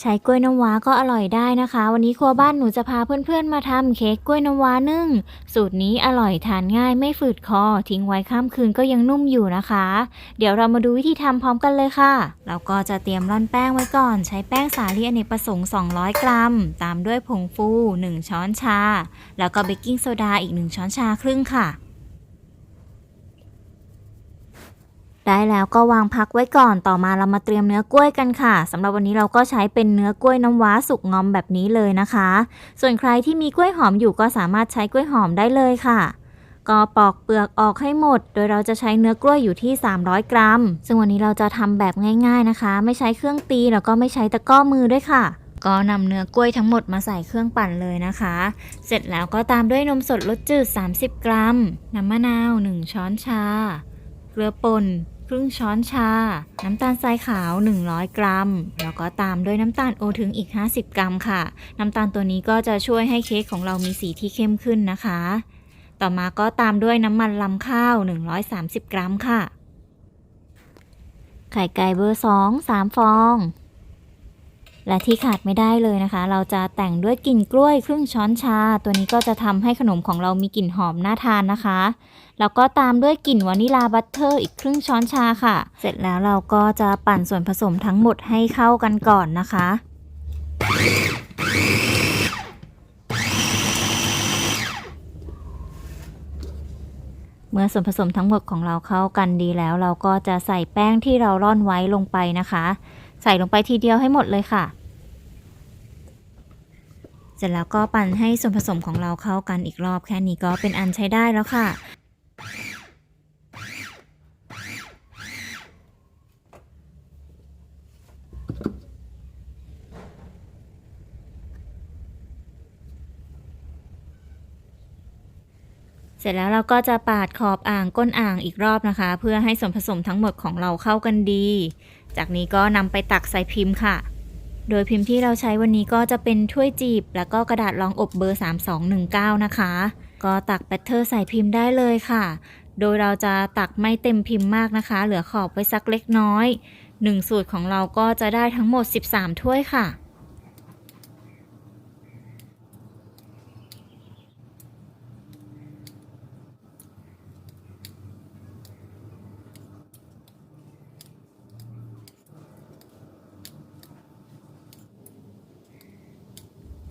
ใช้กล้วยน้ำว้าก็อร่อยได้นะคะ วันนี้ครัวบ้านหนูจะพาเพื่อนๆมาทำเค้กกล้วยน้ำว้านึ่ง สูตรนี้อร่อยทานง่ายไม่ฝืดคอ ทิ้งไว้ข้ามคืนก็ยังนุ่มอยู่นะคะ เดี๋ยวเรามาดูวิธีทำพร้อมกันเลยค่ะ เราก็จะเตรียมร่อนแป้งไว้ก่อน ใช้แป้งสาลีอเนกประสงค์ 200 กรัม ตามด้วยผงฟู 1 ช้อนชา แล้วก็เบกกิ้งโซดาอีก 1 ช้อนชาครึ่งค่ะ ได้แล้วก็วางพักไว้ก่อนต่อมาเรามาเตรียมเนื้อกล้วยกันค่ะสำหรับวันนี้เราก็ใช้เป็นเนื้อกล้วยน้ำว้าสุกงอมแบบนี้เลยนะคะ ส่วนใครที่มีกล้วยหอมอยู่ก็สามารถใช้กล้วยหอมได้เลยค่ะ ก็ปอกเปลือกออกให้หมด โดยเราจะใช้เนื้อกล้วยอยู่ที่ 300 กรัม ซึ่งวันนี้เราจะทำแบบง่ายๆนะคะ ไม่ใช้เครื่องตีแล้วก็ไม่ใช้ตะกร้อมือด้วยค่ะก็นำเนื้อกล้วยทั้งหมดมาใส่เครื่องปั่นเลยนะคะ เสร็จแล้วก็ตามด้วยนมสดรสจืด 30 กรัม น้ำมะนาว 1 ช้อนชา เกลือป่นครึ่งช้อนชา น้ำตาลทรายขาว 100 กรัม แล้วก็ตามด้วยน้ำตาลโอถึงอีก 50 กรัมค่ะ น้ำตาลตัวนี้ก็จะช่วยให้เค้กของเรามีสีที่เข้มขึ้นนะคะ ต่อมาก็ตามด้วยน้ำมันลำข้าว 130 กรัมค่ะ ไข่ไก่เบอร์ 2 3 ฟอง และที่ขาดไม่ได้เลยนะคะ เราจะแต่งด้วยกลิ่นกล้วยครึ่งช้อนชา ตัวนี้ก็จะทำให้ขนมของเรามีกลิ่นหอมน่าทานนะคะ แล้วก็ตามด้วยกลิ่นวานิลาบัตเตอร์อีกครึ่งช้อนชาค่ะ เสร็จแล้วเราก็จะปั่นส่วนผสมทั้งหมดให้เข้ากันก่อนนะคะเมื่อส่วนผสมทั้งหมดของเราเข้ากันดีแล้ว เราก็จะใส่แป้งที่เราร่อนไว้ลงไปนะคะ ใส่ลงไปทีเดียวให้หมดเลยค่ะ เสร็จแล้วก็ปั่นให้ส่วนผสมของเราเข้ากันอีกรอบแค่นี้ก็เป็นอันใช้ได้แล้วค่ะเสร็จแล้วเราก็จะปาดขอบอ่างก้นอ่างอีกรอบนะคะ เพื่อให้ส่วนผสมทั้งหมดของเราเข้ากันดี จากนี้ก็นำไปตักใส่พิมพ์ค่ะ โดยพิมพ์ที่เราใช้วันนี้ก็จะเป็นถ้วยจีบ แล้วก็กระดาษรองอบเบอร์ 3219 นะคะ ก็ตักแบตเตอร์ใส่พิมพ์ได้เลยค่ะ โดยเราจะตักไม่เต็มพิมพ์มากนะคะ เหลือขอบไว้สักเล็กน้อย 1 สูตรของเราก็จะได้ทั้งหมด 13 ถ้วยค่ะ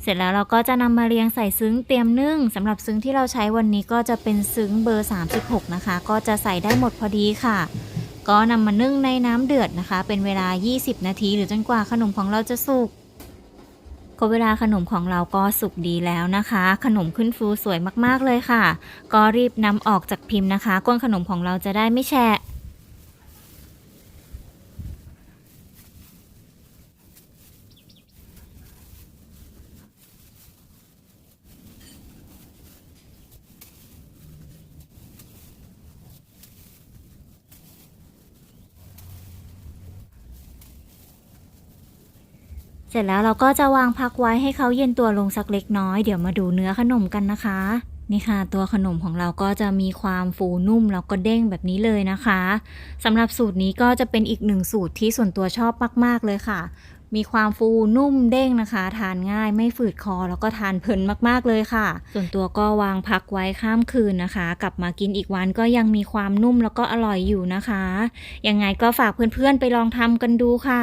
เสร็จแล้วเราก็จะนำมาเรียงใส่ซึ้งเตรียมนึ่งสำหรับซึ้งที่เราใช้วันนี้ก็จะเป็นซึ้งเบอร์ 36 นะคะ ก็จะใส่ได้หมดพอดีค่ะ ก็นำมานึ่งในน้ำเดือดนะคะ เป็นเวลา 20 นาที หรือจนกว่าขนมของเราจะสุกก็เวลาขนมของเราก็สุกดีแล้วนะคะ ขนมขึ้นฟูสวยมากๆเลยค่ะ ก็รีบนำออกจากพิมพ์นะคะก้นขนมของเราจะได้ไม่แฉะ เสร็จแล้วเราก็จะวางพักไว้ให้เขาเย็นตัวลงสักเล็กน้อย เดี๋ยวมาดูเนื้อขนมกันนะคะ นี่ค่ะ ตัวขนมของเราก็จะมีความฟูนุ่มแล้วก็เด้งแบบนี้เลยนะคะสำหรับสูตรนี้ก็จะเป็นอีกหนึ่งสูตรที่ส่วนตัวชอบมาก ๆ เลยค่ะ มีความฟูนุ่มเด้งนะคะ ทานง่ายไม่ฝืดคอ แล้วก็ทานเพลินมากๆเลยค่ะ ส่วนตัวก็วางพักไว้ข้ามคืนนะคะ กลับมากินอีกวันก็ยังมีความนุ่มแล้วก็อร่อยอยู่นะคะยังไงก็ฝากเพื่อนๆไปลองทำกันดูค่ะ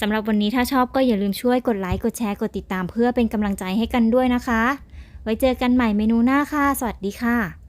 สำหรับวันนี้ถ้าชอบก็อย่าลืมช่วยกดไลค์กดแชร์กดติดตามเพื่อเป็นกำลังใจให้กันด้วยนะคะ ไว้เจอกันใหม่เมนูหน้าค่ะ สวัสดีค่ะ